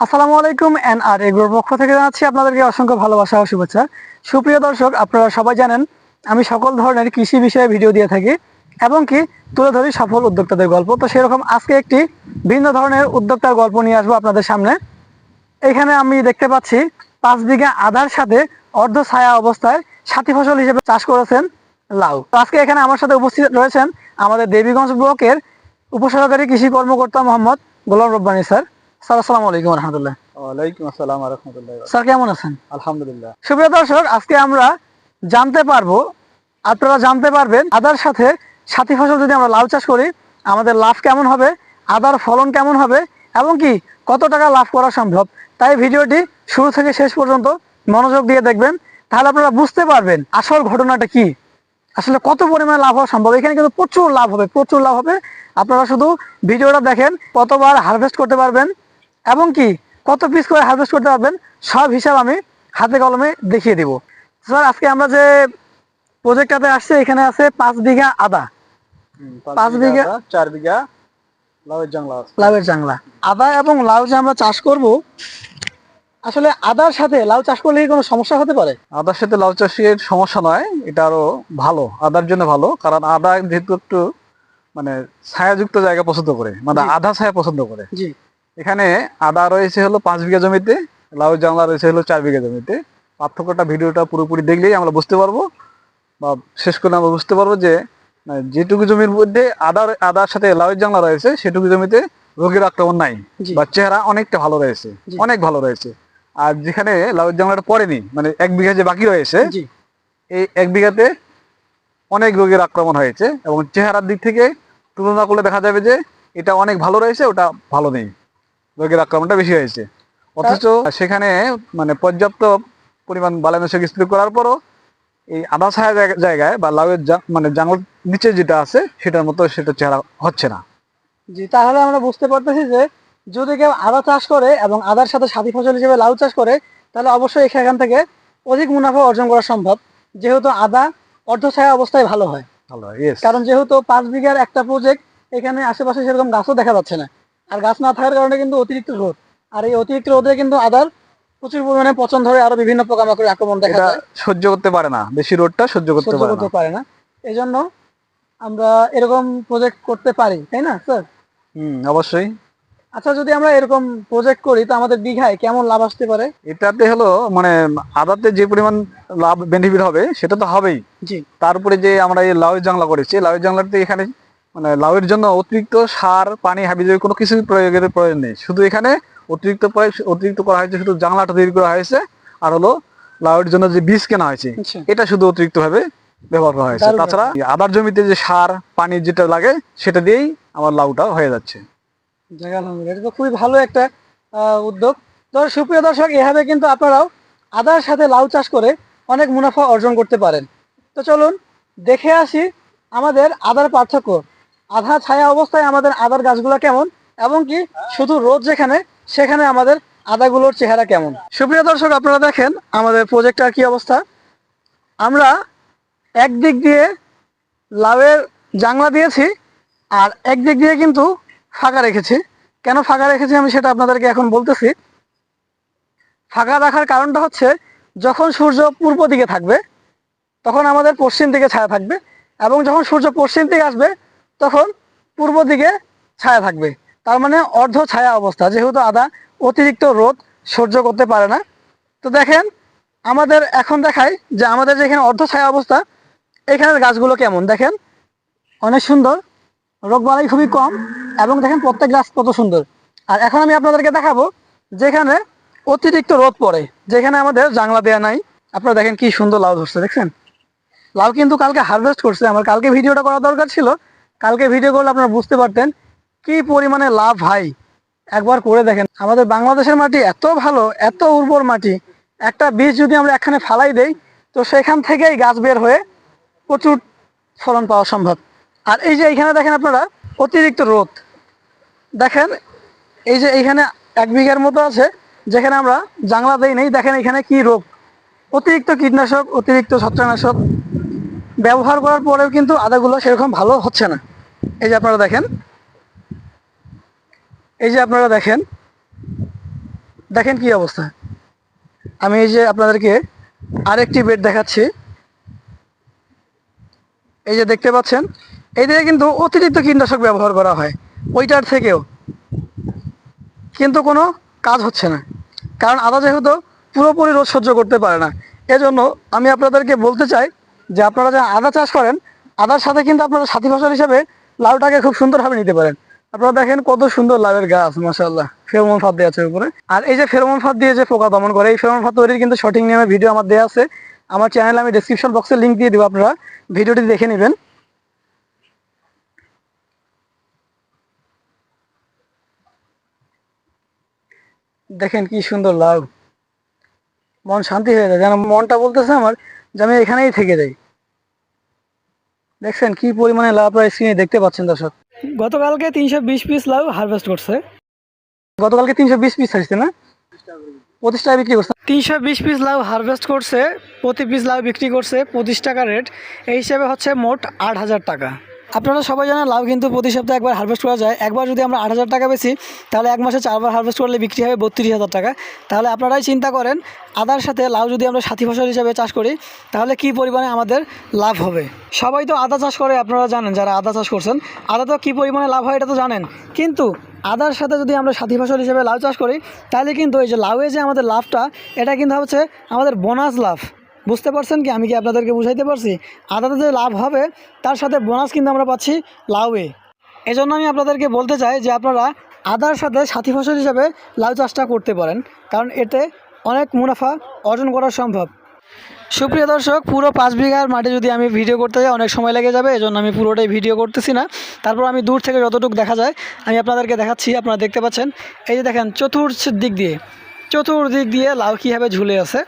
আসসালামু আলাইকুম এন আর এগ্রোর পক্ষ থেকে জানাচ্ছি আপনাদেরকে অসংখ্য ভালোবাসা ও শুভেচ্ছা। সুপ্রিয় দর্শক, আপনারা সবাই জানেন, আমি সকল ধরনের কৃষি বিষয়ে ভিডিও দিয়ে থাকি এবং কি তুলে ধরি সফল উদ্যোক্তাদের গল্প। তো সেরকম আজকে একটি ভিন্ন ধরনের উদ্যোক্তার গল্প নিয়ে আসব আপনাদের সামনে। এখানে আমি দেখতে পাচ্ছি, পাঁচ বিঘা আদার সাথে অর্ধ ছায়া অবস্থায় সাথী ফসল হিসেবে চাষ করেছেন লাউ। তো আজকে এখানে আমার সাথে উপস্থিত রয়েছেন আমাদের দেবীগঞ্জ ব্লকের উপসহকারী কৃষি কর্মকর্তা মোহাম্মদ গোলাম রব্বানি স্যার। স্যার আসসালামু আলাইকুম রহমতুল্লাহ। ওয়ালাইকুম আসসালাম রহমতুল্লাহ স্যার কেমন আছেন? আলহামদুলিল্লাহ। সুপ্রিয় দর্শক আজকে আমরা জানতে পারব আপনারা জানতে পারবেন আদার সাথে সাথী ফসল যদি আমরা লাউ চাষ করি আমাদের লাভ কেমন হবে আদার ফলন কেমন হবে এবং কি কত টাকা লাভ করা সম্ভব। তাই ভিডিওটি শুরু থেকে শেষ পর্যন্ত মনোযোগ দিয়ে দেখবেন তাহলে আপনারা বুঝতে পারবেন আসল ঘটনাটা কি। আসলে কত পরিমাণে লাভ হওয়া সম্ভব? এখানে কিন্তু প্রচুর লাভ হবে প্রচুর লাভ হবে। আপনারা শুধু ভিডিওটা দেখেন কতবার হারভেস্ট করতে পারবেন এবং কি কত পিস করে হারভেস্ট করতে পারবেন সব হিসাব আমি হাতে কলমে দেখিয়ে দিব। স্যার আজকে আমরা যে প্রজেক্টটাতে আসছে এখানে আছে পাঁচ বিঘা আদা। পাঁচ বিঘা- চার বিঘা লাউয়ের জাংলা লাউয়ের জাংলা। আদা এবং লাউ যে আমরা চাষ করব আসলে আদার সাথে লাউ চাষ করলে কোনো সমস্যা হতে পারে? আদার সাথে লাউ চাষের সমস্যা নয় এটা আরও ভালো আদার জন্য ভালো কারণ আদা যেহেতু একটু মানে ছায়াযুক্ত জায়গা পছন্দ করে মানে। আধা ছায়া পছন্দ করে। জি। এখানে আদা রয়েছে হলো পাঁচ বিঘা জমিতে লাউ জাংলা রয়েছে হলো চার বিঘা জমিতে। পার্থক্যটা ভিডিওটা পুরোপুরি দেখলেই আমরা বুঝতে পারব বা শেষ করে আমরা বুঝতে পারব যে মানে যেটুকু জমির মধ্যে আদার আদার সাথে লাউয়ের জাংলা রয়েছে সেটুকু জমিতে রোগের আক্রমণ নাই বা চেহারা অনেকটা ভালো রয়েছে অনেক ভালো রয়েছে। আর যেখানে লাউয়ের জাংলাটা পড়েনি মানে এক বিঘা যে বাকি রয়েছে এই এক বিঘাতে অনেক রোগের আক্রমণ হয়েছে এবং চেহারার দিক থেকে তুলনা করলে দেখা যাবে যে এটা অনেক ভালো রয়েছে ওটা ভালো নেই। রোগের আক্রমণটা বেশি হয়েছে। অথচ সেখানে মানে পর্যাপ্ত পরিমাণ বালানাশক স্প্রে করার পরও এই আধা ছায়া জায়গায় বা লাউয়ের মানে জাঙ্গল নিচে যেটা আছে সেটার মতো সেটা চেহারা হচ্ছে না। জি তাহলে আমরা বুঝতে পারতেছি যে যদি কেউ আদা চাষ করে এবং আদার সাথে সাথী ফসল হিসেবে লাউ চাষ করে তাহলে অবশ্যই এখান থেকে অধিক মুনাফা অর্জন করা সম্ভব। যেহেতু আদা অর্ধ ছায়া অবস্থায় ভালো হয়। ভালো কারণ যেহেতু পাঁচ বিঘার একটা প্রজেক্ট এখানে আশেপাশে সেরকম গাছও দেখা যাচ্ছে না। আর গাছ না থাকার কারণে কিন্তু অতিরিক্ত রোদ। আর এই অতিরিক্ত রোদে কিন্তু আদার প্রচুর পরিমাণে পচন ধরে আরও বিভিন্ন পোকামাকড়ের আক্রমণ দেখা যায়। সহ্য করতে পারে না। বেশি রোদটা সহ্য করতে পারে না। পারে না। এই জন্য আমরা এরকম প্রজেক্ট করতে পারি তাই না স্যার হুম অবশ্যই। আচ্ছা যদি আমরা এরকম প্রজেক্ট করি তো আমাদের বিঘায় কেমন লাভ আসতে পারে? এটাতে হলো মানে আদাতে যে পরিমাণ লাভ বেনিফিট হবে সেটা তো হবেই। জি। তারপরে যে আমরা এই লাউয়ের জাংলা করেছি লাউয়ের জাংলাতে এখানে মানে লাউয়ের জন্য অতিরিক্ত সার পানি হাবিজাবি কোনো কিছু প্রয়োগের প্রয়োজন নেই। শুধু এখানে অতিরিক্ত অতিরিক্ত করা হয়েছে শুধু জাংলাটা তৈরি করা হয়েছে আর হলো লাউয়ের জন্য যে বীজ কেনা হয়েছে আচ্ছা। এটা শুধু অতিরিক্ত ভাবে ব্যবহার করা হয়েছে। তাছাড়া আদার জমিতে যে সার পানি যেটা লাগে সেটা দিয়েই আমার লাউটা হয়ে যাচ্ছে। এটা তো খুবই ভালো একটা আহ, উদ্যোগ। তো সুপ্রিয় দর্শক এভাবে কিন্তু আপনারাও আদার সাথে লাউ চাষ করে অনেক মুনাফা অর্জন করতে পারেন। তো চলুন দেখে আসি আমাদের আদার পার্থক্য। আধা ছায়া অবস্থায় আমাদের আদার গাছগুলো কেমন? এবং কি শুধু রোদ যেখানে, সেখানে আমাদের আদাগুলোর চেহারা কেমন? সুপ্রিয় দর্শক, আপনারা দেখেন আমাদের প্রজেক্টটার কি অবস্থা। আমরা একদিক দিয়ে লাউয়ের জাংলা দিয়েছি আর একদিক দিয়ে কিন্তু ফাঁকা রেখেছি। কেন ফাঁকা রেখেছি আমি সেটা আপনাদেরকে এখন বলতেছি। ফাঁকা রাখার কারণটা হচ্ছে যখন সূর্য পূর্ব দিকে থাকবে, তখন আমাদের পশ্চিম দিকে ছায়া থাকবে এবং যখন সূর্য পশ্চিম দিকে আসবে তখন পূর্ব দিকে ছায়া থাকবে। তার মানে অর্ধ ছায়া অবস্থা, যেহেতু আদা অতিরিক্ত রোদ সহ্য করতে পারে না। তো দেখেন, আমাদের এখন দেখাই যে আমাদের যেখানে অর্ধ ছায়া অবস্থা, এখানের গাছগুলো কেমন? দেখেন, অনেক সুন্দর রোগবালাই খুবই কম এবং দেখেন প্রত্যেক গাছ কত সুন্দর। আর এখন আমি আপনাদেরকে দেখাবো যেখানে অতিরিক্ত রোদ পড়ে, যেখানে আমাদের জাংলা দেয়া নাই। আপনারা দেখেন কি সুন্দর লাউ ধরছে, দেখছেন? লাউ কিন্তু কালকে হারভেস্ট করছে, আমার কালকে ভিডিওটা করা দরকার ছিল। কালকে ভিডিও করলে আপনারা বুঝতে পারতেন কি পরিমাণে লাভ ভাই একবার করে দেখেন, আমাদের বাংলাদেশের মাটি এত ভালো, এত উর্বর মাটি, একটা বীজ যদি আমরা এখানে ফালাই দেই, তো সেখান থেকেই গাছ বের হয়ে প্রচুর ফলন পাওয়া সম্ভব। আর এই যে এইখানে দেখেন আপনারা, অতিরিক্ত রোদ। দেখেন, এই যে এইখানে এক বিঘার মতো আছে, যেখানে আমরা জাংলা দেই নেই, দেখেন এখানে কি রোগ। অতিরিক্ত কীটনাশক, অতিরিক্ত ছত্রাকনাশক ব্যবহার করার পরেও কিন্তু আদাগুলো সেরকম ভালো হচ্ছে না। এই যে আপনারা দেখেন, এই যে আপনারা দেখেন দেখেন কি অবস্থা। আমি এই যে আপনাদেরকে আরেকটি বেড দেখাচ্ছি। এই যে দেখতে পাচ্ছেন, এই দিকে কিন্তু অতিরিক্ত কীটনাশক ব্যবহার করা হয়, ওইটার থেকেও। কিন্তু কোনো কাজ হচ্ছে না, কারণ আদা যেহেতু পুরোপুরি রোদ সহ্য করতে পারে না, এজন্য আমি আপনাদেরকে বলতে চাই যে আপনারা যে আদা চাষ করেন, আদার সাথে কিন্তু আপনারা সাথী ফসল হিসেবে লাউটাকে খুব সুন্দরভাবে নিতে পারেন। আপনারা দেখেন কত সুন্দর লাউয়ের গাছ মাসাল্লাহ ফেরোমন ফাঁদ দেওয়া আছে উপরে। আর এই যে ফেরোমন ফাঁদ দিয়ে যে পোকা দমন করে, এই ফেরোমন ফাঁদ তৈরির কিন্তু সঠিক নিয়মে ভিডিও আমার দেওয়া আছে। আমার চ্যানেলে আমি ডিসক্রিপশন বক্সে লিঙ্ক দিয়ে দেবো আপনারা। ভিডিওটি দেখে নেবেন। দেখেন কি সুন্দর লাভ মন শান্তি হয়ে যায়। যেন মনটা বলতেছে আমার যে আমি এখানেই থেকে যাই। দেখছেন কি পরিমাণে লাউ প্রায় স্ক্রিনে দেখতে পাচ্ছেন দর্শক। গতকালকে তিনশো বিশ পিস লাউ হারভেস্ট করছে। গতকালকে তিনশো বিশ পিস আসছে না? পঁচিশ টাকা বিক্রি করছে। তিনশো বিশ পিস লাউ হারভেস্ট করছে প্রতি পিস লাউ বিক্রি করছে পঁচিশ টাকা রেট এই হিসাবে হচ্ছে মোট আট হাজার টাকা। আপনারা সবাই জানেন লাউ কিন্তু প্রতি সপ্তাহে একবার হারভেস্ট করা যায়। একবার যদি আমরা আট হাজার টাকা বেশি তাহলে এক মাসে চারবার হারভেস্ট করলে বিক্রি হবে বত্রিশ হাজার টাকা। তাহলে আপনারাই চিন্তা করেন, আদার সাথে লাউ যদি আমরা সাথী ফসল হিসাবে চাষ করি, তাহলে কি পরিমাণে আমাদের লাভ হবে? সবাই তো আদা চাষ করে, আপনারা জানেন যারা আদা চাষ করছেন, আদা তো কী পরিমাণে লাভ হয় এটা তো জানেন। কিন্তু আদার সাথে যদি আমরা সাথী ফসল হিসেবে লাউ চাষ করি, তাহলে কিন্তু এই যে লাউয়ে যে আমাদের লাভটা, এটা কিন্তু হচ্ছে আমাদের বোনাস লাভ। বুঝতে পারছেন কি? আমি কি আপনাদেরকে বুঝাইতে পারছি? আদাতে যে লাভ হবে, তার সাথে বোনাস কিন্তু আমরা পাচ্ছি লাউয়ে। এই জন্য আমি আপনাদেরকে বলতে চাই যে আপনারা আদার সাথে সাথী ফসল হিসাবে লাউ চাষটা করতে পারেন, কারণ এতে অনেক মুনাফা অর্জন করা সম্ভব। সুপ্রিয় দর্শক, পুরো পাঁচ বিঘার মাঠে যদি আমি ভিডিও করতে যাই, অনেক সময় লেগে যাবে, এজন্য আমি পুরোটাই ভিডিও করতেছি না। তারপর আমি দূর থেকে যতটুকু দেখা যায়, আমি আপনাদেরকে দেখাচ্ছি, আপনারা দেখতে পাচ্ছেন। এই যে দেখেন, চতুর্থ দিক দিয়ে। চতুর্দিক দিয়ে লাউ কীভাবে ঝুলে আছে?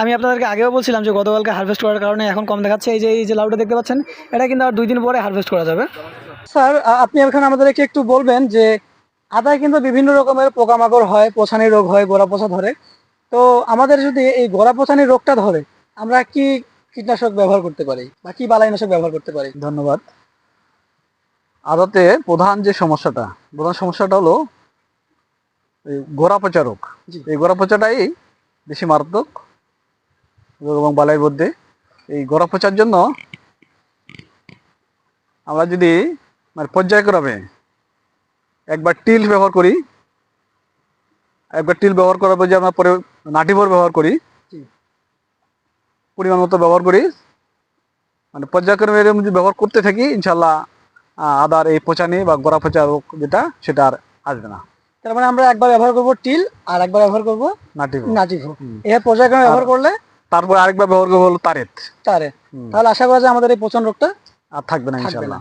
আমি আপনাদেরকে আগেও বলছিলাম যে গতকালকে হারভেস্ট করার কারণে এখন কম দেখাচ্ছে। এই যে এই যে লাউটা দেখতে পাচ্ছেন এটা কিন্তু আর দুই দিন পরে হারভেস্ট করা যাবে। স্যার আপনি এখন আমাদেরকে একটু বলবেন যে আদায় কিন্তু বিভিন্ন রকমের পোকামাকড় হয় পচানি রোগ হয় গোড়া পচা ধরে। তো আমাদের যদি এই গোড়া পচানি রোগটা ধরে আমরা কি কীটনাশক ব্যবহার করতে পারি বা কি বালাইনাশক ব্যবহার করতে পারি? ধন্যবাদ। আদাতে প্রধান যে সমস্যাটা প্রধান সমস্যাটা হলো এই গোড়া পচা রোগ এই গোড়া পচাটাই বেশি মারাত্মক রোগ এবং বালাই মধ্যে এই গোড়া পচার জন্য আমরা যদি মানে পর্যায়ক্রমে একবার টিল ব্যবহার করি একবার টিল ব্যবহার করার পর যে আমরা পরে নাটিভর ব্যবহার করি পরিমাণ মতো ব্যবহার করি মানে পর্যায়ক্রমে এরকম যদি ব্যবহার করতে থাকি ইনশাল্লাহ আদার এই পচানি বা গোড়া পচা রোগ যেটা সেটা আর আসবে না। তার মানে আমরা একবার ব্যবহার করব টিল আর একবার ব্যবহার করব নাটিভো এর পর্যায়ক্রমে ব্যবহার করলে তারপর আরেকবার ব্যবহার করব হলো তারেত। তারে তাহলে আশা করা যায় আমাদের এই পচন রোগটা আর থাকবে না না।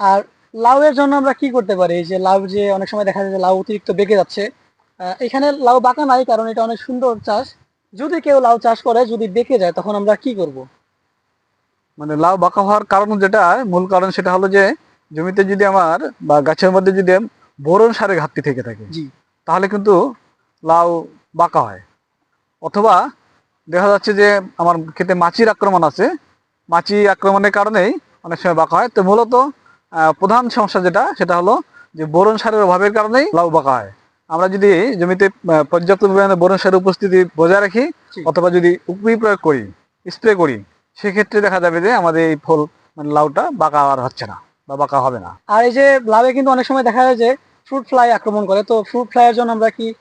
আর লাউয়ের জন্য আমরা কি করতে পারি? যে লাউ যে অনেক সময় দেখা যায় যে লাউ অতিরিক্ত বেঁকে যাচ্ছে। এখানে লাউ বাঁকা নাই কারণ এটা অনেক সুন্দর চাষ। যদি কেউ লাউ চাষ করে যদি বেঁকে যায় তখন আমরা কি করব? মানে লাউ বাঁকা হওয়ার কারণ যেটা মূল কারণ সেটা হলো যে জমিতে যদি আমার বা গাছের মধ্যে যদি বোরন সারের ঘাটতি থেকে থাকে। জি। তাহলে কিন্তু লাউ বাঁকা হয়। অথবা দেখা যাচ্ছে যে আমার ক্ষেতে মাছির আক্রমণ আছে। মাছি আক্রমণের কারণেই অনেক সময় বাঁকা হয়। তো মূলত প্রধান সমস্যা যেটা সেটা হলো যে বোরন সারের অভাবের কারণেই লাউ বাঁকা হয়। আমরা যদি জমিতে পর্যাপ্ত পরিমাণে বোরন সারের উপস্থিতি বজায় রাখি অথবা যদি উপরি প্রয়োগ করি স্প্রে করি সেক্ষেত্রে দেখা যাবে যে আমাদের এই ফল মানে লাউটা বাঁকা আর হচ্ছে না বা বাঁকা হবে না। আর এই যে লাউয়ে কিন্তু অনেক সময় দেখা যায় যে ফ্রুট ফ্লাই আক্রমণ করে। তো ফ্রুট ফ্লাইয়ের জন্য আমরা কি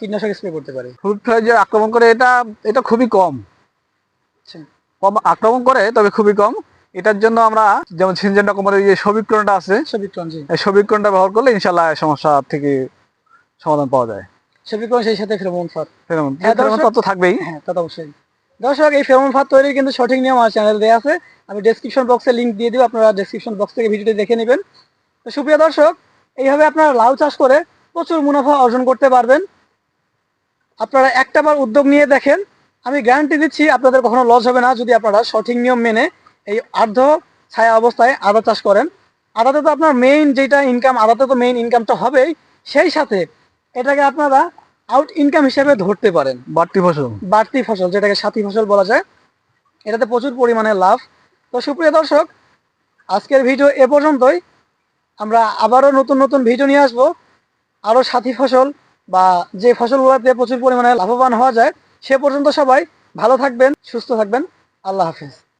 কীটনাশক স্প্রে করতে পারি? ফ্রুট ফ্লাই যে আক্রমণ করে এটা এটা খুবই কম। আচ্ছা। কম আক্রমণ করে তবে খুবই কম। এটার জন্য আমরা যেমন সিনজেন্টা কোম্পানির যে সবিক্রণটা আছে সবিক্রম জি। এই সবিক্রণটা ব্যবহার করলে ইনশাল্লাহ সমস্যা থেকে সমাধান পাওয়া যায়। সবিক্রম সেই সাথে ফেরোমন ফাঁদ। ফেরোমন হ্যাঁ, ফেরোমন দর্শক- তো থাকবেই। হ্যাঁ তা তো অবশ্যই। দর্শক এই ফেরোমন ফাঁদ তৈরির কিন্তু সঠিক নিয়ম আমার চ্যানেল দেওয়া আছে। আমি ডেসক্রিপশন বক্সে লিংক দিয়ে দিব আপনারা ডেসক্রিপশন বক্স থেকে ভিডিওটি দেখে নেবেন। তো সুপ্রিয় দর্শক এইভাবে আপনারা লাউ চাষ করে প্রচুর মুনাফা অর্জন করতে পারবেন। আপনারা একটাবার উদ্যোগ নিয়ে দেখেন আমি গ্যারান্টি দিচ্ছি আপনাদের কখনো লস হবে না যদি আপনারা সঠিক নিয়ম মেনে এই আর্ধ ছায়া অবস্থায় আদা চাষ করেন। আদাতে তো আপনার মেইন যেটা ইনকাম আদাতে তো মেইন ইনকামটা হবেই সেই সাথে এটাকে আপনারা আউট ইনকাম হিসেবে ধরতে পারেন। বাড়তি ফসল। বাড়তি ফসল যেটাকে সাথী ফসল বলা যায়। এটাতে প্রচুর পরিমাণে লাভ। তো সুপ্রিয় দর্শক আজকের ভিডিও এ পর্যন্তই। আমরা আবারও নতুন নতুন ভিডিও নিয়ে আসব। আরও সাথী ফসল বা যে ফসলগুলোতে প্রচুর পরিমাণে লাভবান হওয়া যায়, সে পর্যন্ত সবাই ভালো থাকবেন, সুস্থ থাকবেন। আল্লাহ হাফিজ।